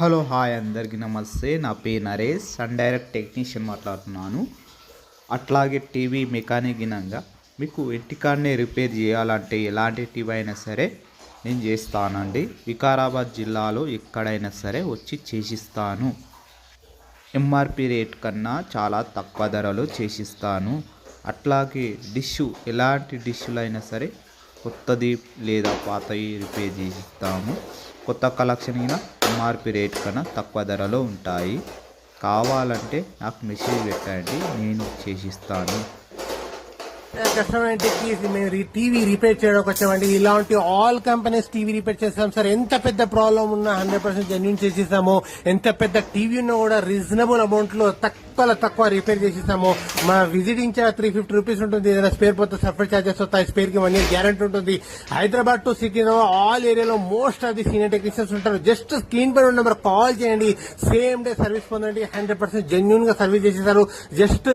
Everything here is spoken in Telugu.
హలో హాయ్ అందరికీ నమస్తే. నా పేరు నరేష్ సన్ డైరెక్ట్ టెక్నీషియన్ మాట్లాడుతున్నాను. అట్లాగే టీవీ మెకానిక్ గినంగా మీకు ఇంటికాడనే రిపేర్ చేయాలంటే ఎలాంటి టీవీ అయినా సరే నేను చేస్తానండి. వికారాబాద్ జిల్లాలో ఎక్కడైనా సరే వచ్చి చేసిస్తాను. ఎంఆర్పి రేట్ కన్నా చాలా తక్కువ ధరలో చేసిస్తాను. అట్లాగే డిష్ ఎలాంటి డిష్లు అయినా సరే కొత్తది లేదా పాతవి రిపేర్ చేసిస్తాము కొత్త కలెక్షన్ అయినా ఎంఆర్పి రేట్ కన్నా తక్కువ ధరలో ఉంటాయి. కావాలంటే నాకు మెసేజ్ పెట్టండి నేను చేసిస్తాను. కస్టమర్ అంటే మేము టీవీ రిపేర్ చేయడానికి వచ్చామండి. ఇలాంటి ఆల్ కంపెనీస్ టీవీ రిపేర్ చేస్తాం సార్ ఎంత పెద్ద ప్రాబ్లం ఉన్నా హండ్రెడ్ పర్సెంట్ జెన్యున్ చేసిస్తాము ఎంత పెద్ద టీవీ ఉన్నా కూడా రీజనబుల్ అమౌంట్లో తక్కువ తక్కువ రిపేర్ చేసేసాము. మా visiting charge three fifty rupees ఉంటుంది. ఏదైనా స్పేర్ పోతే సర్ఫర్ చార్జెస్ వస్తాయి. స్పేర్కి వన్ ఇయర్ గ్యారంటీ ఉంటుంది. హైదరాబాద్ టు సిటీ ఆల్ ఏరియాలో most of the senior technicians ఉంటారు. జస్ట్ స్క్రీన్ పై ఉన్న నెంబర్ కాల్ చేయండి. సేమ్ డే సర్వీస్ పొందండి. హండ్రెడ్ పర్సెంట్ జెన్యున్గా సర్వీస్ చేసేసారు. జస్ట్